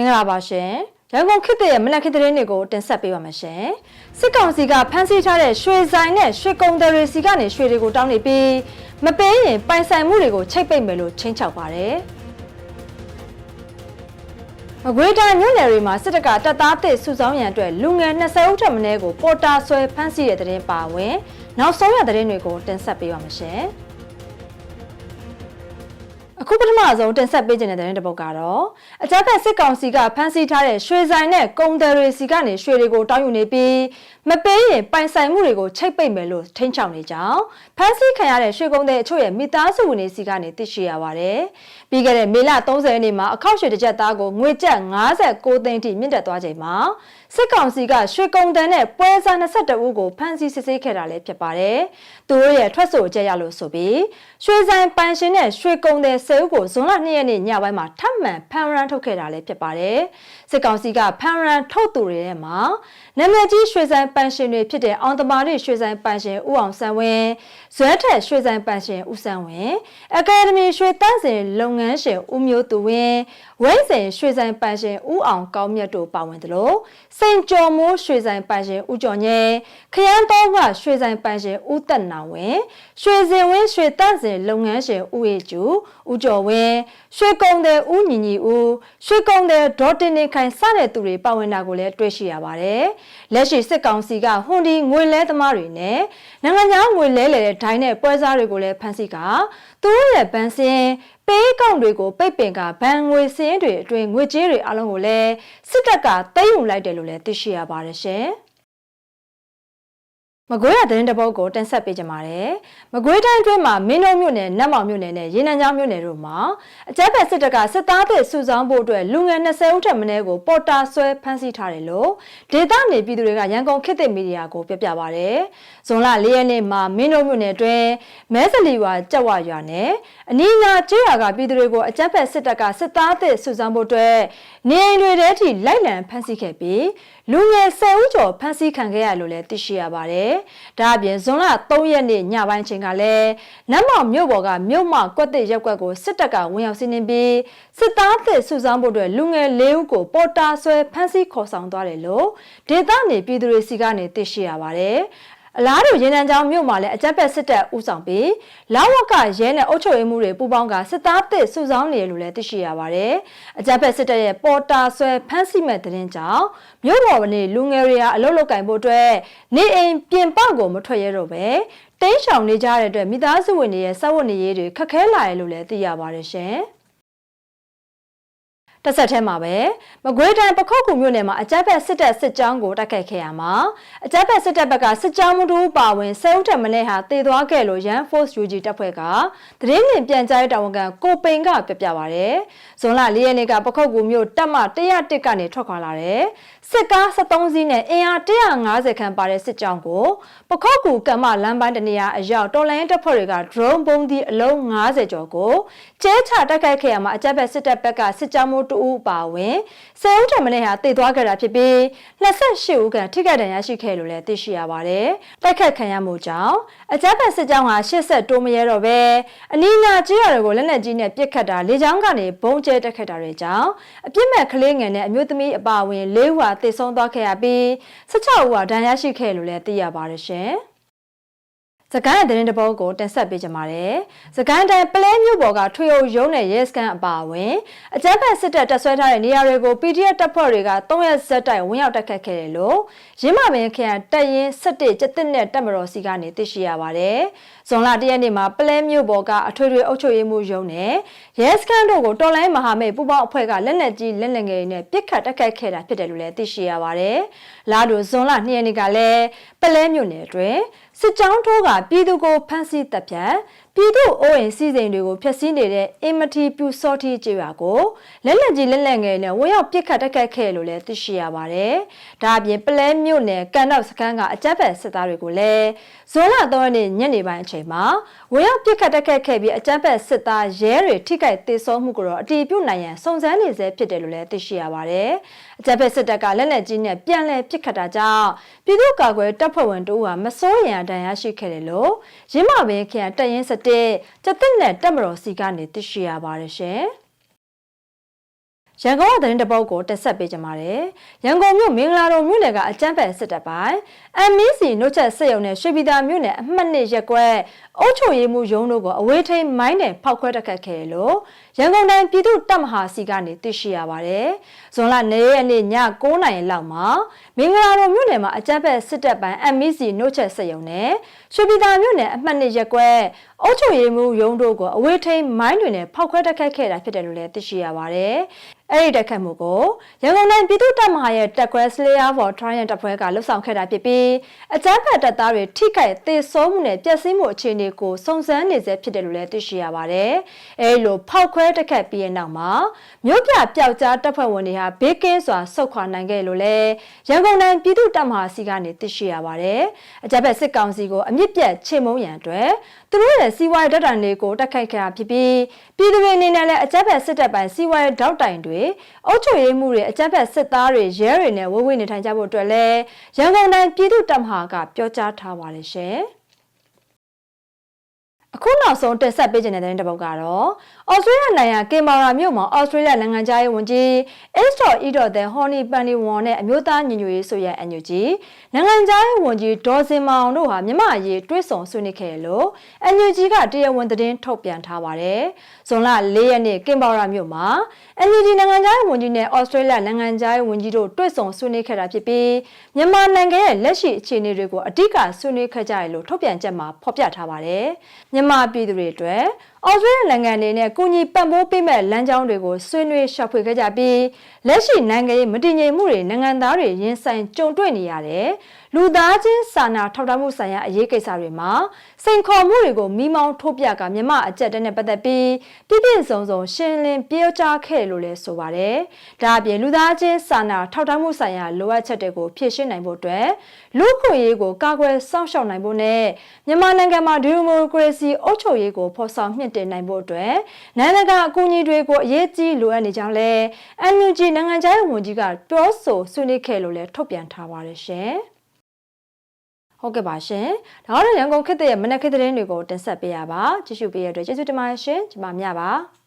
င်္ဂလာပါရှင်ရန်ကုန်ခေတ်သစ်ရဲ့မနက်ခေတ်သတင်းတွေကိုတင်ဆက်ပေးပါမယ်ရှင်စစ်ကောင်စီကဖမ်းဆီးထားတဲ့ရွှေဆိုင်နဲ့ရွှေကုံတယ်တွေစီကနေရွှေတွေကိုတောင်းနေပြီးမပေးရင်ပိုင်ဆိုင်မှုတွေကိုချိတ်ပိတ်မယ်လို့ချင်းချောက်ပါတယ်မကွေးတိုင်းမြို့နယ်တွေမှာစစ်တပ်ကတပ်သားသစ်စုဆောင်းရန်အတွက်လူငယ်20ဦးထက်မနည်းကိုပေါ်တာဆွဲဖမ်းဆီးတဲ့တဲ့တင်ပါဝင် နောက်ဆုံးရတဲ့တင်တွေကိုတင်ဆက်ပေးပါမယ်ရှင်။ အခုပထမဆုံးတင်ဆက်ပေးခြင်းတဲ့တဲ့တစ်ပုဒ်ကတော့အကြမ်းဖက်စစ်ကောင်စီကဖမ်းဆီးထားတဲ့ရွှေဆိုင်နဲ့ကုန်တယ်တွေစီကနေရွှေတွေကိုတောင်းယူနေပြီးမပေးရင်ပိုင်ဆိုင်မှုတွေကိုချိတ်ပိတ်မယ်လို့ထိန်းချောင်းနေကြောင်းဖမ်းဆီးခံရတဲ့ရွှေကုန်တဲ့အချို့ရဲ့မိသားစုဝင်တွေစီကနေသိရှိရပါတယ်။ပြီးခဲ့တဲ့မေလ30ရက်နေ့မှာအခောက်ရွှေတစ်ကြက်သားကိုငွေကျပ်59သိန်းထိမြင့်တက်သွားချိန်မှာစစ်ကောင်စီကရွှေကုန်တန်းနဲ့ပွဲစား22ဦးကိုဖမ်းဆီးစစ်ဆေးခဲ့တာလည်းဖြစ်ပါတယ်။သူတို့ရဲ့ထွက်ဆိုချက်ရလို့ဆိုပြီးရွှေဆိုင်ပန်ရှင်နဲ့ရွှေကုန်တဲ့ဆဲဦးကိုဇွန်လ2ရက်နေ့ညပိုင်းမှာထပ်မံဖမ်းရန်ထုတ်ခဲ့တာလည်းဖြစ်ပါတယ်။စစ်ကောင်စီကဖမ်းရန်ထုတ်သူတွေထဲမှာနာမည်ကြီးရွှေဆိုင်ပန်ရှင်တွေဖြစ်တဲ့အောင်တမာရီရွှေဆိုင်ပန်ရှင်ဦးအောင်ဆန်းဝင်းဇွဲထက်ရွှေဆိုင်ပန်ရှင်ဦးဆန်းဝင်းအကယ်ဒမီရွှေတန်းစင်လုပ်ငန်းရှင်ဦးမျိုးသူဝင်းဝိမ့်စင်ရွှေဆိုင်ပန်ရှင်ဦးအောင်ကောင်းမြတ်တို့ပါဝင်တယ်လို့စိန်ကျော်မိုးရွှေဆိုင်ပန်ရှင်ဦးကျော်ငယ်ခရမ်းတော့ကရွှေဆိုင်ပန်ရှင်ဦးတက်နာဝင်းရွှေစင်ဝင်းရွှေတန့်စင်လုပ်ငန်းရှင်ဦးအေကျူဦးကျော်ဝင်းရွှေကုံတဲ့ဦးညီညီဦးရွှေကုံတဲ့ဒေါ်တင်နေခိုင်စတဲ့သူတွေပါဝင်တာကိုလည်းတွေ့ရှိရပါတယ်လက်ရှိစစ်ကောင်စီကဟွန်ဒီငွေလဲသမားတွေနဲ့နိုင်ငံခြားငွေလဲလေတဲ့ဒိုင်းနဲ့ပွဲစားတွေကိုလည်းဖမ်းဆီးကသူတို့ရဲ့ဗန်စင်ပေးကောင်တွေကိုပိတ်ပင်ကဗန်ငွေစင်းတွေအတွင်းငွေကြေးတွေအလုံးကိုလည်းစစ်တပ်ကသိမ်းယူလိုက်တယ်လို့လည်းသိရှိရပါတယ်ရှင်။ မကွေးရသတင်းတပုတ်ကိုတင်ဆက်ပေးကြပါမယ်။မကွေးတိုင်းအတွင်းမှာမင်းတို့မြို့နယ်နတ်မောင်မြို့နယ်နဲ့ရေနံချောင်းမြို့နယ်တို့မှာအကြမ်းဖက်စစ်တပ်ကစစ်သားတွေစုဆောင်းဖို့အတွက်လူငယ်20ဦးထက်မနည်းကိုပေါ်တာဆွဲဖမ်းဆီးထားတယ်လို့ဒေသနေပြည်သူတွေကရန်ကုန်ခေတ်သစ်မီဒီယာကိုပြပြပါဗျ။ဇွန်လ၄ရက်နေ့မှာမင်းတို့မြို့နယ်အတွင်းမဲစလီဝါကြက်ဝရွာနဲ့အနီးနားကျေးရွာကပြည်သူတွေကိုအကြမ်းဖက်စစ်တပ်ကစစ်သားတွေစုဆောင်းဖို့အတွက်နေအိမ်တွေထဲထိလိုက်လံဖမ်းဆီးခဲ့ပြီးလူငယ်10ဦးကျော်ဖမ်းဆီးခံခဲ့ရလို့လည်းသိရှိရပါတယ်။ဒါအပြင်ဇွန်လ3ရက်နေ့ညပိုင်းချိန်ကလည်းနတ်မောင်မြို့ပေါ်ကမြို့မကွက်တစ်ရက်ကွက်ကိုစစ်တပ်ကဝင်ရောက်စီးနင်းပြီးစစ်သားသစ်စုဆောင်းဖို့အတွက်လူငယ်၄ဦးကိုပေါ်တာဆွဲဖမ်းဆီးခေါ်ဆောင်သွားတယ်လို့ဒေသနေပြည်သူတွေစီကနေသိရှိရပါတယ်။ အလားတူရေနံချောင်းမြို့မှာလည်းအကြက်ဖက်စစ်တပ်ဦးဆောင်ပြီးလာဝကရဲနဲ့အုပ်ချုပ်ရေးမှုတွေပူးပေါင်းကစစ်သားသစ်စုဆောင်းနေလို့လည်းသိရှိရပါတယ်။အကြက်ဖက်စစ်တပ်ရဲ့ပေါ်တာဆွဲဖမ်းဆီးမဲ့တဲ့တင်ကြောင့်မြို့ပေါ်ကနေလူငယ်တွေကအလုပ်လုပ်ကင်ဖို့အတွက်နေအိမ်ပြင်ပကိုမထွက်ရတော့ပဲတင်းရှောင်နေကြတဲ့အတွက်မိသားစုဝင်တွေရဲ့စောက်ဝတ်နေရေးတွေခက်ခဲလာရလို့လည်းသိရပါတယ်ရှင်။ တစ်ဆက်တည်းမှာပဲမကွေးတိုင်းပခုတ်ကူမြို့နယ်မှာအကြမ်းဖက်စစ်တပ်စစ်ကြောင်းကိုတိုက်ခိုက်ခဲ့ရမှာအကြမ်းဖက်စစ်တပ်ဘက်ကစစ်ကြောင်းမှုတို့ပါဝင်ဆဲဦးထက်မနေ့ဟာတည်သွားခဲ့လို့ Yan Force UG တပ်ဖွဲ့ကသတင်းမြင်ပြန်ကြားရေးတာဝန်ခံကိုပိန်ကပြပြပါဗျ။ဇွန်လ၄ရက်နေ့ကပခုတ်ကူမြို့တပ်မ101ကနေထွက်ခွာလာတဲ့စစ်ကား73စီးနဲ့အင်အား150ခန့်ပါတဲ့စစ်ကြောင်းကိုပခုတ်ကူကမ္မလမ်းပိုင်းတနေရာအရောက်တော်လိုင်းတပ်ဖွဲ့တွေက drone ပုံသီးအလုံး90ကျော်ကိုကျဲချတိုက်ခိုက်ခဲ့ရမှာအကြမ်းဖက်စစ်တပ်ဘက်ကစစ်ကြောင်းမှုတဦးပါဝင်ဆယ်ဦးထက်မနည်းဟာတည်သွားခဲ့တာဖြစ်ပြီး28ဦးခန့်ထိခိုက်ဒဏ်ရာရှိခဲ့လို့လည်းသိရှိရပါတယ်။တိုက်ခတ်ခံရမှုကြောင့်အကြမ်းဖက်စစ်ကြောင်းဟာရှစ်ဆက်တိုးမရဲတော့ပဲအနီးနားကြီးရွာတွေကိုလက်နက်ကြီးနဲ့ပစ်ခတ်တာလေကြောင်းကနေဘုံကျဲတက်ခတ်တာတွေကြောင့်အပြစ်မဲ့ကလေးငယ်နဲ့အမျိုးသမီးအပါအဝင်၄ဦးဟာသေဆုံးသွားခဲ့ရပြီး16ဦးဟာဒဏ်ရာရှိခဲ့လို့လည်းသိရပါတယ်ရှင်။ စကိုင်းသတင်းတပုတ်ကိုတင်ဆက်ပေးကြပါမယ်။စကိုင်းတိုင်းပလဲမြို့ပေါ်ကထွေအုပ်ရုံးနဲ့ရဲစခန်းအပါအဝင်အကြမ်းဖက်စစ်တပ်တပ်ဆွဲထားတဲ့နေရာတွေကို PDF တပ်ဖွဲ့တွေက3ရက်ဇက်တိုင်ဝင်ရောက်တိုက်ခတ်ခဲ့တယ်လို့ရင်းမပင်ခရိုင်တပ်ရင်း17ကျက်တစ်နဲ့တပ်မတော်စီကနေသိရှိရပါတယ်။ဇွန်လ၁ရက်နေ့မှာပလဲမြို့ပေါ်ကအထွေထွေအုပ်ချုပ်ရေးမှူးရုံးနဲ့ရဲစခန်းတို့ကိုတော်လိုင်းမဟာမိတ်ပူးပေါင်းအဖွဲ့ကလက်နက်ကြီးလက်နက်ငယ်တွေနဲ့ပစ်ခတ်တိုက်ခိုက်ခဲ့တာဖြစ်တယ်လို့လည်းသိရှိရပါတယ်။လာတို့ဇွန်လ2ရက်နေ့ကလည်းပလဲမြို့နယ်အတွင်း စစ်ကြောင်းထိုးကပြည်သူကိုဖမ်းဆီးတပ်ဖြတ် ပြည်သူအိုးအိမ်စီစဉ်တွေကိုဖျက်ဆီးနေတဲ့အင်မတီပြူစော့တီကျေရွာကိုလက်လက်ကြီးလက်လက်ငယ်နဲ့ဝေရောက်ပစ်ခတ်တက်ခတ်ခဲ့လို့လည်းသိရှိရပါတယ်။ဒါအပြင်ပလဲမြို့နယ်ကန်တော့စခန်းကအကြက်ဖက်စစ်သားတွေကိုလည်းဇွန်လ3ရက်နေ့ညနေပိုင်းအချိန်မှာဝေရောက်ပစ်ခတ်တက်ခတ်ခဲ့ပြီးအကြက်ဖက်စစ်သားရဲတွေထိခိုက်သေဆုံးမှုကိုတော့အတီးပြုတ်နိုင်ရန်စုံစမ်းနေဆဲဖြစ်တယ်လို့လည်းသိရှိရပါတယ်။အကြက်ဖက်စစ်တပ်ကလက်လက်ကြီးနဲ့ပြန်လည်ပစ်ခတ်တာကြောင့်ပြည်သူ့ကာကွယ်တပ်ဖွဲ့ဝင်တို့ကမစိုးရန်ဒဏ်ရာရှိခဲ့တယ်လို့ရင်းမပင်ခရိုင်တပ်ရင်းစစ်2021ကျသက်နဲ့တက်မတော်စီကနေသိရှိရပါတယ်ရှင်။ရန်ကုန်ကသတင်းတပုတ်ကိုတက်ဆက်ပေးကြပါမယ်။ရန်ကုန်မြို့မင်္ဂလာတော်မြို့နယ်ကအကြမ်းဖက်စစ်တပ်ပိုင်း MNC နှုတ်ချက်စစ်ရုံနဲ့ရွှေပြည်သာမြို့နယ်အမှတ်၂ရပ်ကွက်အုတ်ချုံရီမှုရုံးတို့ကိုအဝေးထိန်မိုင်းနဲ့ဖောက်ခွဲတိုက်ခတ်ခဲ့လို့ရန်ကုန်တိုင်းပြည်သူ့တပ်မဟာစီကနေသိရှိရပါတယ်။ဇွန်လ၄ရက်နေ့ည9:00နာရီလောက်မှာမင်္ဂလာတော်မြို့နယ်မှာအကြမ်းဖက်စစ်တပ်ပိုင်း MNC နှုတ်ချက်စစ်ရုံနဲ့ရွှေပြည်သာမြို့နယ်အမှတ်၂ရပ်ကွက် အုပ်ချုပ်ရေးမှုရုံးတို့ကိုအဝေးထိန်မိုင်းတွေနဲ့ဖောက်ခွဲတက်ခတ်ခဲ့တာဖြစ်တယ်လို့လည်းသိရှိရပါတယ်။အဲ့ဒီတက်ခတ်မှုကိုရန်ကုန်တိုင်းပြည်သူ့တပ်မဟာရဲ့တက်ခွဲ Slayer for Triumph တပ်ဖွဲ့ကလှုပ်ဆောင်ခဲ့တာဖြစ်ပြီးအကြမ်းဖက်တပ်သားတွေထိခိုက်သေဆုံးမှုနဲ့ပျက်စီးမှုအခြေအနေကိုစုံစမ်းနေဆဲဖြစ်တယ်လို့လည်းသိရှိရပါတယ်။အဲဒီလိုဖောက်ခွဲတက်ခတ်ပြီးတဲ့နောက်မှာမြို့ပြပျောက်ကြားတပ်ဖွဲ့ဝင်တွေဟာဘေးကင်းစွာဆုတ်ခွာနိုင်ခဲ့လို့လည်းရန်ကုန်တိုင်းပြည်သူ့တပ်မဟာစီကနေသိရှိရပါတယ်။အကြမ်းဖက်စစ်ကောင်စီကိုအမြင့်ပြတ်ချေမှုန်းရန်အတွက်သူတို့ရဲ့စီးပွားရေးတပ်တိုင်တွေကိုတက်ခိုက်ခဲ့တာဖြစ်ပြီးပြည်သူတွေအနေနဲ့လည်းအကြမ်းဖက်စစ်တပ်ပိုင်းစီးပွားရေးတောက်တိုင်တွေအုပ်ချုပ်ရေးမှုတွေအကြမ်းဖက်စစ်သားတွေရဲတွေနဲ့ဝဝေးနေထိုင်ကြဖို့အတွက်လည်းရန်ကုန်တိုင်းပြည်သူ့တပ်မဟာကပြောကြားထားပါတယ်ရှင်။ အခုနောက်ဆုံးတက်ဆက်ပေးခြင်းတဲ့တဲ့တစ်ပုဒ်ကတော့ဩစတြေးလျနိုင်ငံကင်မာရာမြို့မှာဩစတြေးလျနိုင်ငံသားရေးဝန်ကြီး H.E.The Honey Bunny Won နဲ့အမျိုးသားညီညွတ်ရေးဆိုရအန်ယူဂျီနိုင်ငံသားရေးဝန်ကြီးဒေါ်စင်မောင်တို့ဟာမြမအရေးတွဲဆောင်ဆွေးနွေးခဲ့လို့အန်ယူဂျီကတရားဝင်သတင်းထုတ်ပြန်ထားပါတယ်။ဇွန်လ၄ရက်နေ့ကင်မာရာမြို့မှာအန်ယူဂျီနိုင်ငံသားရေးဝန်ကြီးနဲ့ဩစတြေးလျနိုင်ငံသားရေးဝန်ကြီးတို့တွဲဆောင်ဆွေးနွေးခဲ့တာဖြစ်ပြီးမြန်မာနိုင်ငံရဲ့လက်ရှိအခြေအနေတွေကိုအဓိကဆွေးနွေးခဲ့ကြရလို့ထုတ်ပြန်ချက်မှာဖော်ပြထားပါတယ်။မြန်မာပြည်သူတွေအတွက်ဩစတြေးလျနိုင်ငံအနေနဲ့ကုညီပံ့ပိုးပေးမဲ့လမ်းကြောင်းတွေကိုဆွေးနွေးရှာဖွေခဲ့ကြပြီးလက်ရှိနိုင်ငံရေးမတည်ငြိမ်မှုတွေနိုင်ငံသားတွေရင်ဆိုင်ကြုံတွေ့နေရတယ်။လူသားချင်းစာနာထောက်ထားမှုဆိုင်ရာအရေးကိစ္စတွေမှာစိန်ခေါ်မှုတွေကိုမိမောင်းထိုးပြကမြမအကြက်တဲနဲ့ပတ်သက်ပြီးပြည့်ပြည့်စုံစုံရှင်းလင်းပြောကြားခဲ့လို့လည်းဆိုပါတယ်။ဒါအပြင်လူသားချင်းစာနာထောက်ထားမှုဆိုင်ရာလိုအပ်ချက်တွေကိုဖြည့်ရှင်းနိုင်ဖို့အတွက်လူ့ခွင့်ရေးကိုကာကွယ်စောင့်ရှောက်နိုင်ဖို့နဲ့မြန်မာနိုင်ငံမှာဒီမိုကရေစီအုပ်ချုပ်ရေးကိုဖော်ဆောင်မြင့်တင်နိုင်ဖို့အတွက်နိုင်ငံကအကူအညီတွေကိုအရေးကြီးလိုအပ်နေကြောင်းလဲ NUG နိုင်ငံခြားရေးဝန်ကြီးကပြောဆိုဆွေးနွေးခဲ့လို့လည်းထုတ်ပြန်ထားပါတယ်ရှင်။ဟုတ်ကဲ့ပါရှင်။ဒါကတော့ရန်ကုန်ခေတ်ရဲ့မနက်ခေတ်သတင်းတွေကိုတင်ဆက်ပေးရပါ။ကြည့်ရှုပေးရတဲ့အတွက်ကျေးဇူးတင်ပါတယ်ရှင်။ကျွန်မမြပါ။